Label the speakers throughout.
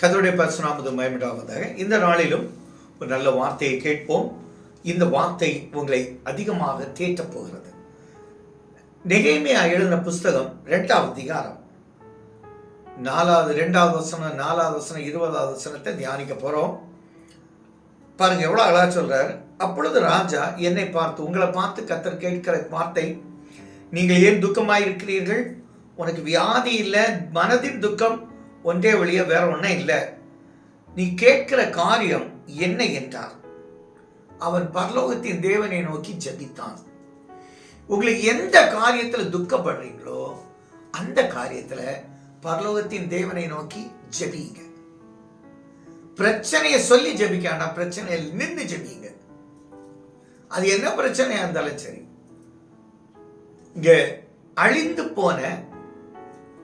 Speaker 1: கதருடைய பரிசுநாமது மயமிடாவதாக இந்த நாளிலும் ஒரு நல்ல வார்த்தையை கேட்போம். இந்த வார்த்தை உங்களை அதிகமாக தேற்றப் போகிறது. நெகைமையா எழுதின புஸ்தகம் ரெண்டாவது அதிகாரம். நாலாவது ரெண்டாவது வசனம் நாலாவது வசனம் இருபதாவது வசனத்தை தியானிக்க போகிறோம் பாருங்க எவ்வளோ அழகா சொல்றாரு. அப்பொழுது ராஜா என்னை பார்த்து உங்களை பார்த்து கத்தர் கேட்கிற வார்த்தை நீங்கள் ஏன் துக்கமாயிருக்கிறீர்கள்? உனக்கு வியாதி இல்லை மனதின் துக்கம் ஒன்றே வழிய வேற ஒன்றும் இல்லை. நீ கேட்கிற காரியம் என்ன என்றார். அவன் பரலோகத்தின் தேவனை நோக்கி ஜெபித்தான். உங்களுக்கு எந்த காரியத்தில் துக்கப்படுறீங்களோ அந்த காரியத்தில் பரலோகத்தின் தேவனை நோக்கி ஜபிங்க பிரச்சனையை சொல்லி ஜெபிக்க பிரச்சனையில் நின்று ஜபிங்க அது என்ன பிரச்சனையா இருந்தாலும் சரி. இங்க அழிந்து போன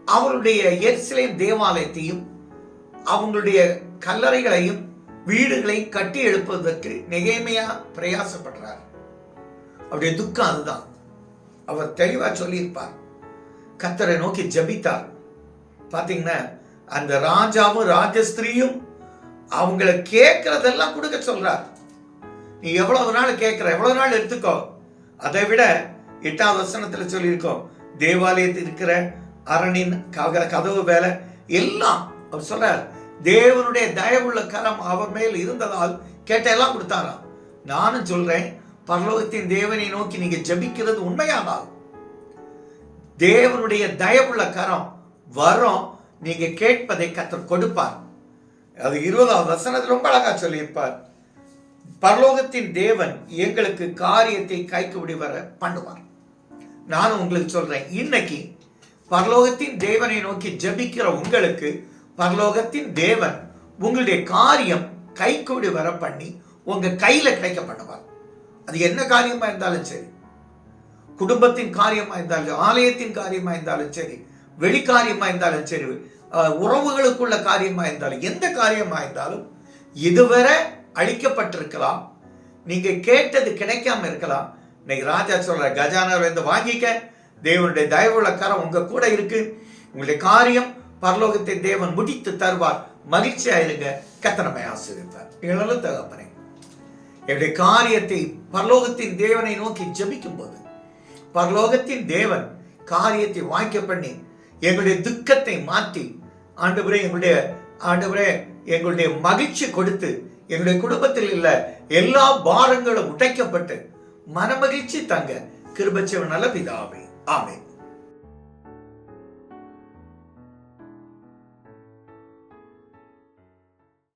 Speaker 1: அவருடைய எருசலேம் தேவாலயத்தையும் அவங்களுடைய கல்லறைகளையும் வீடுகளையும் கட்டி எழுப்பதற்கு நெகேமையா பிரயாசப்படுறார். அவருடைய துக்கம் அதுதான். அவர் தெளிவா சொல்லியிருப்பார். கத்தரை நோக்கி ஜபித்தார். பாத்தீங்கன்னா அந்த ராஜாவும் ராஜஸ்திரியும் அவங்கள கேட்கறதெல்லாம் கொடுக்க சொல்றார். நீ எவ்வளவு நாள் கேட்கிற எவ்வளவு நாள் எடுத்துக்கோ. அதை விட எட்டாவது வசனத்துல சொல்லியிருக்கோம். தேவாலயத்தில் இருக்கிற அரணின் கதவு வேலை எல்லாம் அவர் சொல்றார். தேவனுடைய தயவுள்ள கரம் அவர் மேல் இருந்ததால் கேட்டையெல்லாம் கொடுத்தாராம். நானும் சொல்றேன் பரலோகத்தின் தேவனை நோக்கி நீங்க ஜெபிக்கிறது உண்மையானால். தேவனுடைய தயவுள்ள கரம் வரும் நீங்க கேட்பதை கத்தர் கொடுப்பார். அது இருபதாவது வசனத்தில் ரொம்ப அழகா சொல்லியிருப்பார். பரலோகத்தின் தேவன் எங்களுக்கு காரியத்தை கைக்கு விடுவர பண்ணுவார். நானும் உங்களுக்கு சொல்றேன் இன்னைக்கு பரலோகத்தின் தேவனை நோக்கி ஜெபிக்கிற உங்களுக்கு பரலோகத்தின் தேவன் உங்களுடைய காரியம் கைக்கூடி வர பண்ணி உங்க கையில கிடைக்க பண்ணுவார் அது என்ன காரியமா இருந்தாலும் சரி. குடும்பத்தின் காரியமா இருந்தாலும் ஆலயத்தின் காரியமா இருந்தாலும் சரி வெளிக்காரியமா இருந்தாலும் சரி உறவுகளுக்குள்ள காரியமா இருந்தாலும் எந்த காரியமா இருந்தாலும் இதுவரை அழிக்கப்பட்டிருக்கலாம். நீங்க கேட்டது கிடைக்காம இருக்கலாம். இன்னைக்கு ராஜா சொல்ற கஜானாவை வந்து வாங்கிக்க. தேவனுடைய தயவுள்ள உங்கள் உங்க கூட இருக்கு. உங்களுடைய காரியம் பரலோகத்தை தேவன் முடித்து தருவார். மகிழ்ச்சியா இருங்க. கத்தனமை ஆசிரியப்பார் இழல தகப்பனை என்னுடைய காரியத்தை பரலோகத்தின் தேவனை நோக்கி ஜபிக்கும் போது பரலோகத்தின் தேவன் காரியத்தை வாய்க்க பண்ணி எங்களுடைய துக்கத்தை மாற்றி ஆண்டவரே எங்களுடைய ஆண்டவரே எங்களுடைய மகிழ்ச்சி கொடுத்து எங்களுடைய குடும்பத்தில் உள்ள எல்லா பாரங்களும் உடைக்கப்பட்டு மனமகிழ்ச்சி தங்க. கிருபச்சவன் நல்ல பிதாவே. Amen.